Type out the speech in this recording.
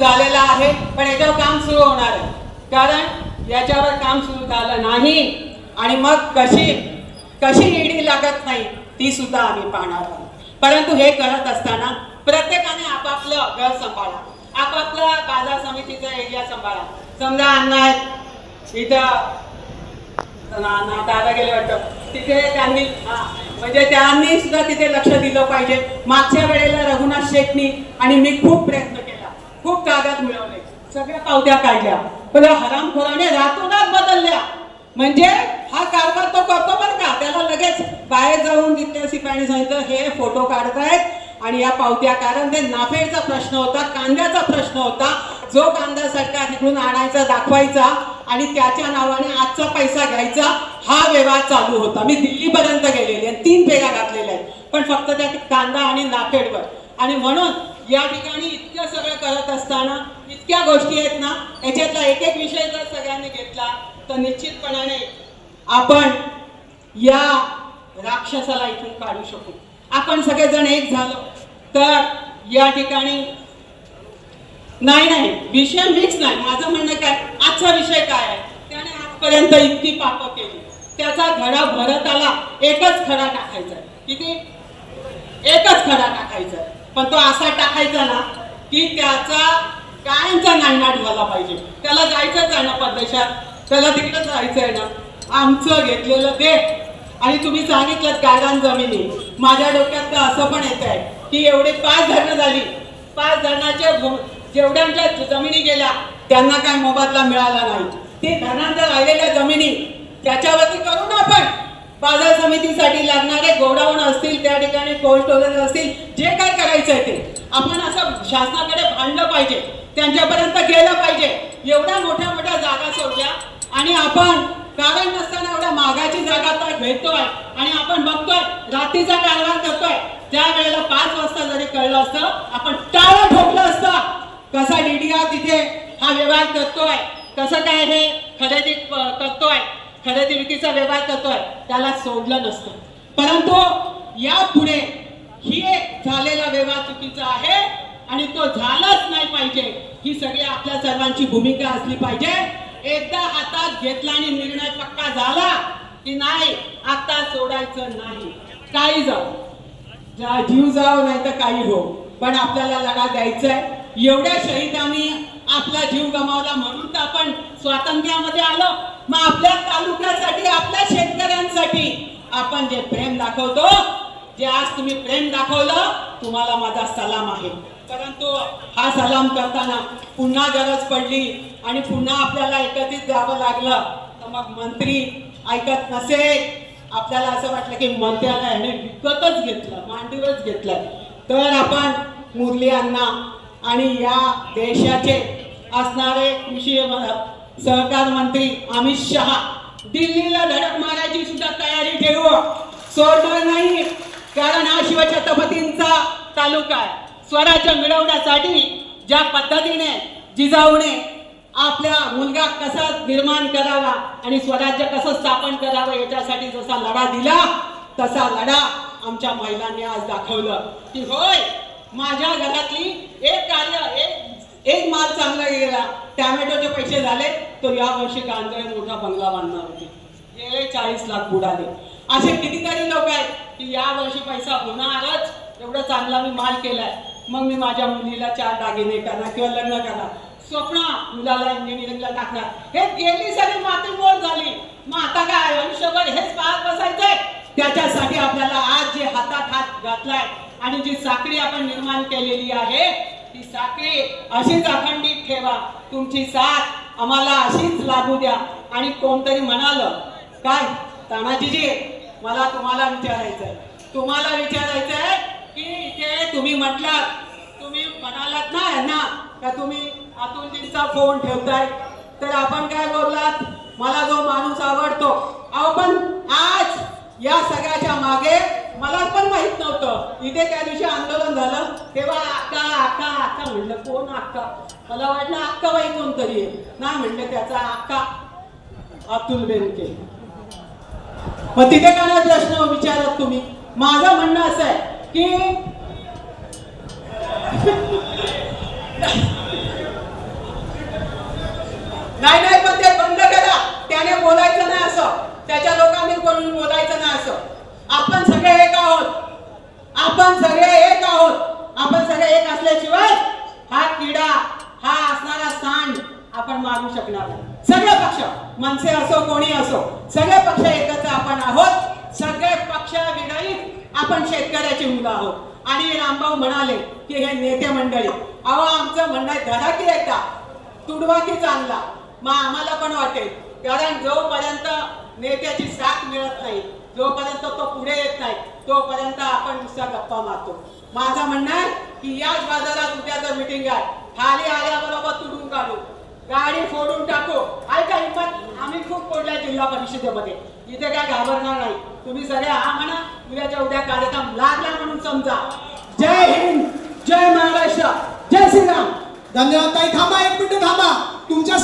झालेला आहे पण याच्यावर काम सुरू होणार आहे. कारण याच्यावर काम सुरू झालं नाही आणि मग कशी कशी ईडी लागत नाही ती सुद्धा आम्ही पाहणार आहोत. परंतु हे करत असताना प्रत्येकाने आपापलं घर सांभाळा. आपापला बाजार समितीचा एरिया सांभाळा. समजा अण्णा आहेत इथं ना- दादा गेले वाटतं. तिथे त्यांनी हा, म्हणजे त्यांनी सुद्धा तिथे लक्ष दिलं पाहिजे. मागच्या वेळेला रघुनाथ शेटनी आणि मी खूप प्रयत्न खूप कागद मिळवले. सगळ्या पावत्या काढल्या. पण हरामखोराने रातोरात बदलल्या. म्हणजे हा कारभार तो करतो बरं का? त्याला लगेच बाहेर जाऊन तिथल्या सिपाही सांगितलं हे फोटो काढतायत. आणि या पावत्या कारण ते नाफेडचा प्रश्न होता कांद्याचा प्रश्न होता. जो कांदा सरकार तिकडून आणायचा दाखवायचा आणि त्याच्या नावाने आजचा पैसा घ्यायचा हा व्यवहार चालू होता. मी दिल्लीपर्यंत गेलेली आहे. तीन फेऱ्या घातलेल्या आहेत. पण फक्त त्या कांदा आणि नाफेडवर. आणि म्हणून या ठिकाणी इतकं सगळं करत असताना इतक्या गोष्टी आहेत ना याच्यातला एक एक विषय जर सगळ्यांनी घेतला तर निश्चितपणाने आपण या राक्षसाला इथून काढू शकू. आपण सगळेजण एक झालो तर या ठिकाणी नाही नाही विषय मिक्स नाही. माझं म्हणणं काय आजचा विषय काय आहे? त्याने आजपर्यंत इतकी पाप केली. त्याचा घडा भरत आला एकच खडा टाकायचा आहे. किती? एकच खडा टाकायचा आहे. पण तो असा टाकायचा ना की त्याचा कायमचा नायनाट झाला पाहिजे. त्याला जायचंच आहे ना परदेशात. त्याला तिकडे जायचं आहे ना. आमचं घेतलेलं ते. आणि तुम्ही सांगितलं गायरान जमिनी. माझ्या डोक्यात तर असं पण येत आहे की एवढे पाच धरणं झाली. पाच धरणाच्या जेवढ्यांच्या जमिनी गेल्या त्यांना काय मोबदला मिळाला नाही. ते धरणांच्या राहिलेल्या जमिनी त्याच्यावरती करू ना आपण. बाजार समितीसाठी लागणारे गोडाऊन असतील त्या ठिकाणी कोल्ड स्टोरेज असतील जे काय करायचं आहे ते. आपण असं शासनाकडे भांडलं पाहिजे त्यांच्यापर्यंत गेलं पाहिजे. एवढ्या मोठ्या मोठ्या जागा सोडल्या आणि आपण कारण नसताना एवढ्या मागाची जागा तर भेटतोय आणि आपण बघतोय रात्रीचा कारभार करतोय. त्या वेळेला पाच वाजता जरी कळलं असतं आपण टाळं ठोकलं असतं. कसा डीडीआर तिथे हा व्यवहार करतोय कसं काय हे खरेदी करतोय खरेदी विक्रीचा व्यवहार करतोय त्याला सोडलं नसतं. परंतु यापुढे ही एक झालेला व्यवहार चुकीचा आहे आणि तो झालाच नाही पाहिजे. ही सगळी आपल्या सर्वांची भूमिका असली पाहिजे. एकदा हातात घेतला आणि निर्णय पक्का झाला की नाही आता सोडायचं नाही. काही जाऊ. जा- जीव जाऊ नाही तर काही हो. पण आपल्याला लढा द्यायचा आहे एवढ्या शहीदांनी आपला जीव गमावला म्हणून तर आपण स्वातंत्र्यामध्ये आलो. मग आपल्या तालुक्यासाठी आपल्या शेतकऱ्यांसाठी आपण जे प्रेम दाखवतो जे आज तुम्ही प्रेम दाखवलं तुम्हाला माझा सलाम आहे. परंतु हा सलाम करताना पुन्हा गरज पडली आणि पुन्हा आपल्याला एकत्रित जावं लागलं तर मग मंत्री ऐकत नसेल आपल्याला असं वाटलं की मंत्र्याला ह्याने विकतच घेतलं मांडीवरच घेतलं. तर आपण मुरली आणि या देशाचे असणारे कृषी सहकार मंत्री अमित शहा दिल्लीला धडक मारायची सुद्धा तयारी ठेवू. सोडणार नाही. कारण हा शिवछत्रपतींचा तालुका आहे. स्वराज्य मिळवण्यासाठी ज्या पद्धतीने जिजाऊने आपल्या मुलगा कसा निर्माण करावा आणि स्वराज्य कसं स्थापन करावं याच्यासाठी जसा लढा दिला तसा लढा आमच्या महिलांनी आज दाखवलं. की होय माझ्या घरातली एक कार्य एक एक माल चांगला गेला. टॅमॅटोचे पैसे झाले तर यावर्षी कांदळे मोठा बंगला बांधणार होते. गेले चाळीस लाख बुडाले. असे कितीतरी लोक आहेत की या वर्षी पैसा होणारच. एवढा चांगला मी माल केलाय. मग मी माझ्या मुलीला चार दागिने करणार किंवा लग्न करणार स्वप्न मुलाला इंजिनिअरिंगला टाकणार. हे गेली सगळी माती मोड झाली. मग आता काय आयुष्यभर हेच पाहत बसायचंय? त्याच्यासाठी आपल्याला आज जे हातात हात घातलाय आणि जी साखळी आपण निर्माण केलेली आहे ती साखळी अशीच अखंडित ठेवा. तुमची साथ आम्हाला अशीच लागू द्या. आणि कोणतरी म्हणाल काय तानाजीजी मला तुम्हाला विचारायचंय. तुम्हाला विचारायचंय की इथे तुम्ही म्हटलात तुम्ही म्हणालात ना यांना का तुम्ही अतुलजींचा फोन ठेवताय? तर आपण काय बोललात? मला जो माणूस आवडतो. अहो पण आज या सगळ्याच्या मागे मला पण माहीत नव्हतं. इथे त्या दिवशी आंदोलन झालं. तेव्हा अक्का अक्का अक्का म्हणलं कोण अक्का मला वाटलं अक्का बाई कोणतरी आहे. नाही म्हणलं त्याचा अक्का अतुल बेनके मग तिथे का नाही प्रश्न विचारत तुम्ही? माझं म्हणणं असं आहे की नाही नाही पण ते बंद करा. त्याने बोलायचं नाही असं. त्याच्या लोकांनी कोणी बोलायचं नाही असं. आपण सगळे एक आहोत. आपण सगळे एक आहोत. आपण सगळे एक असल्याशिवाय हा किडा हा असणारा सांड आपण मारू शकणार नाही. सगळे पक्ष मनसे असो कोणी असो सगळे पक्ष एकत्र आपण आहोत. सगळे पक्ष विरहित आपण शेतकऱ्याची मुलं आहोत. आणि रामभाऊ म्हणाले की हे नेते मंडळी अहो आमचं म्हणणं आहे धडा की एकदा तुडवा की चांगला? मग आम्हाला पण वाटेल. कारण जोपर्यंत नेत्याची साथ मिळत नाही जोपर्यंत तो पुढे येत नाही तोपर्यंत आपण नुसता गप्पा मारतो. माझं म्हणणं आहे की याच बाजारात उद्या जर मिटिंग आहे खाली आल्याबरोबर तुडून काढू. गाडी फोडून टाकू. ऐका हिंमत आम्ही खूप फोडल्या जिल्हा परिषदेमध्ये. इथे काय घाबरणार नाही. तुम्ही सगळे हा म्हणा उद्याच्या उद्या कार्यक्रम लागला म्हणून समजा. जय हिंद जय महाराष्ट्र जय श्रीराम. धन्यवाद ताई थांबा एक पुठं थांबा. तुमच्या